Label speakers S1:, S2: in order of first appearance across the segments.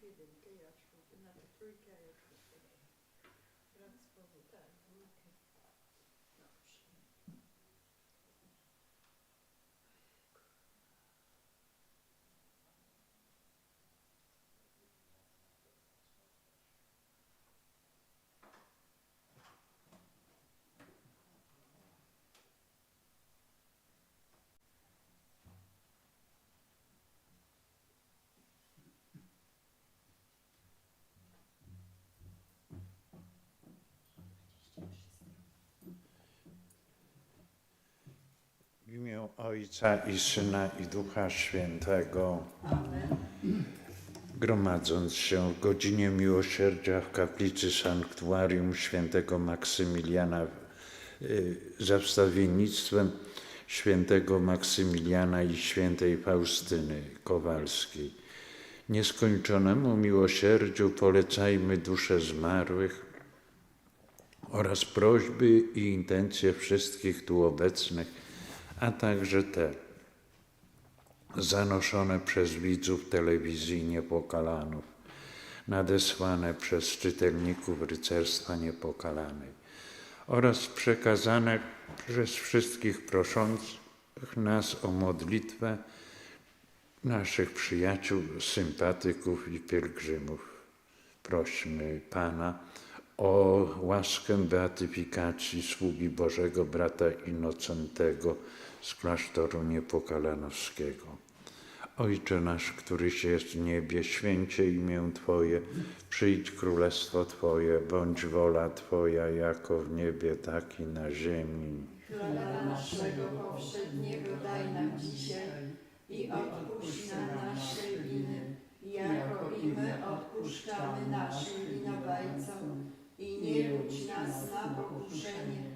S1: feed them cash, not the
S2: free cash. Ojca i Syna i Ducha Świętego. Gromadząc się w godzinie miłosierdzia w kaplicy Sanktuarium Świętego Maksymiliana y, za wstawiennictwem Świętego Maksymiliana i Świętej Faustyny Kowalskiej. Nieskończonemu miłosierdziu polecajmy dusze zmarłych oraz prośby i intencje wszystkich tu obecnych, a także te zanoszone przez widzów telewizji Niepokalanów, nadesłane przez czytelników Rycerstwa Niepokalanej oraz przekazane przez wszystkich proszących nas o modlitwę naszych przyjaciół, sympatyków i pielgrzymów. Prośmy Pana o łaskę beatyfikacji sługi Bożego brata Innocentego z klasztoru Niepokalanowskiego. Ojcze nasz, któryś jest w niebie, święcie imię Twoje, przyjdź królestwo Twoje, bądź wola Twoja, jako w niebie, tak i na ziemi.
S3: Chleba naszego powszedniego daj nam dzisiaj i odpuść nam nasze winy, jako i my odpuszczamy naszym winowajcom. I nie budź nas na pokuszenie,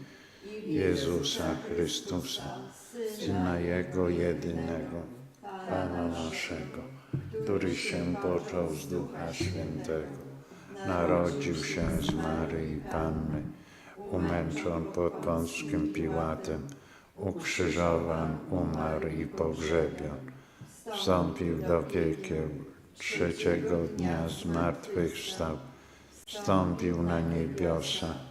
S2: Jezusa Chrystusa, Syna Jego jedynego, Pana naszego, który się począł z Ducha Świętego, narodził się z Maryi Panny, umęczon pod Pąskim Piłatem, ukrzyżowan, umarł i pogrzebion, wstąpił do piekieł, trzeciego dnia zmartwychwstał, wstąpił na niebiosa,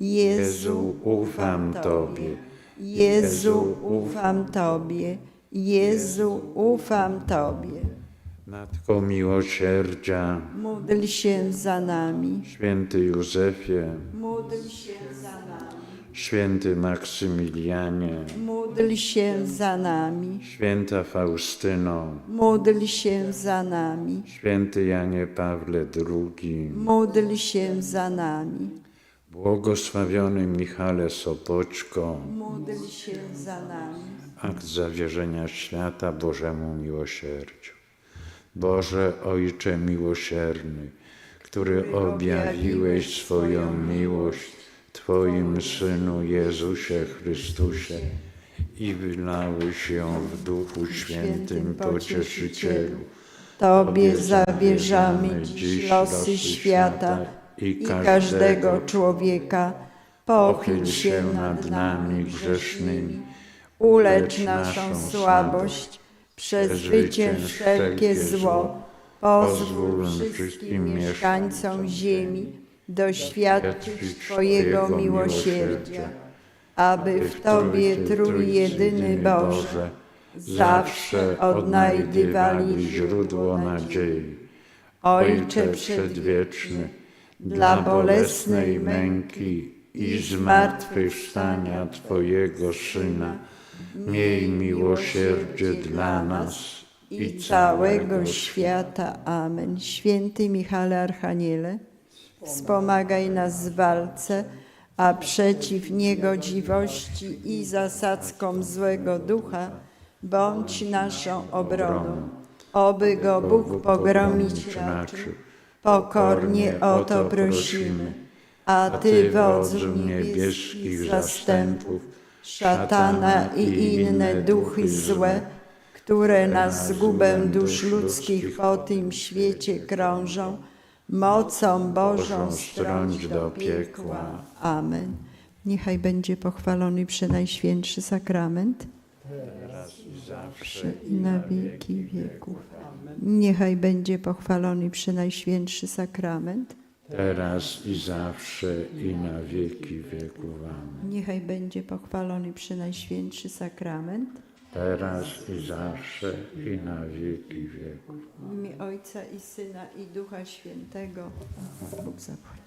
S3: Jezu, ufam Tobie. Jezu, ufam Tobie. Jezu, ufam Tobie.
S2: Matko miłosierdzia,
S3: Módl się za nami.
S2: święty Józefie,
S3: Módl się za nami.
S2: święty Maksymilianie,
S3: Módl się za nami.
S2: święta Faustyno,
S3: Módl się za nami.
S2: święty Janie Pawle II,
S3: Módl się za nami.
S2: Błogosławiony Michale Sopoćko,
S3: Módl się za nami.
S2: akt zawierzenia świata Bożemu miłosierdziu. Boże Ojcze miłosierny, który objawiłeś swoją miłość Twoim Synu Jezusie Chrystusie i wylałeś ją w Duchu Świętym Pocieszycielu.
S3: Tobie zawierzamy dziś losy świata i każdego człowieka. Pochyl się nad nami grzesznymi. Ulecz naszą słabość, przezwycięż wszelkie zło. Pozwól wszystkim mieszkańcom ziemi doświadczyć Twojego miłosierdzia, aby w Tobie trójjedyny Boże zawsze odnajdywali
S2: źródło nadziei.
S3: Ojcze Przedwieczny,
S2: dla bolesnej męki i zmartwychwstania Twojego Syna, miej miłosierdzie dla nas
S3: i całego świata. Amen. Święty Michale Archaniele, wspomagaj nas w walce, a przeciw niegodziwości i zasadzkom złego ducha bądź naszą obroną. Oby go Bóg pogromić raczył. Pokornie o to prosimy. A Ty, wodzu niebieskich zastępów, szatana i inne duchy złe, które na zgubę dusz ludzkich po tym świecie krążą, mocą Bożą strąć do piekła. Amen. Niechaj będzie pochwalony Przenajświętszy Sakrament,
S2: teraz i
S3: zawsze i na wieki wieków. Niechaj będzie pochwalony Przenajświętszy Sakrament,
S2: teraz i zawsze i na wieki wieków. Amen.
S3: niechaj będzie pochwalony Przenajświętszy Sakrament,
S2: Teraz i zawsze i na wieki wieków.
S3: w imię Ojca i Syna i Ducha Świętego. Bóg zapłać.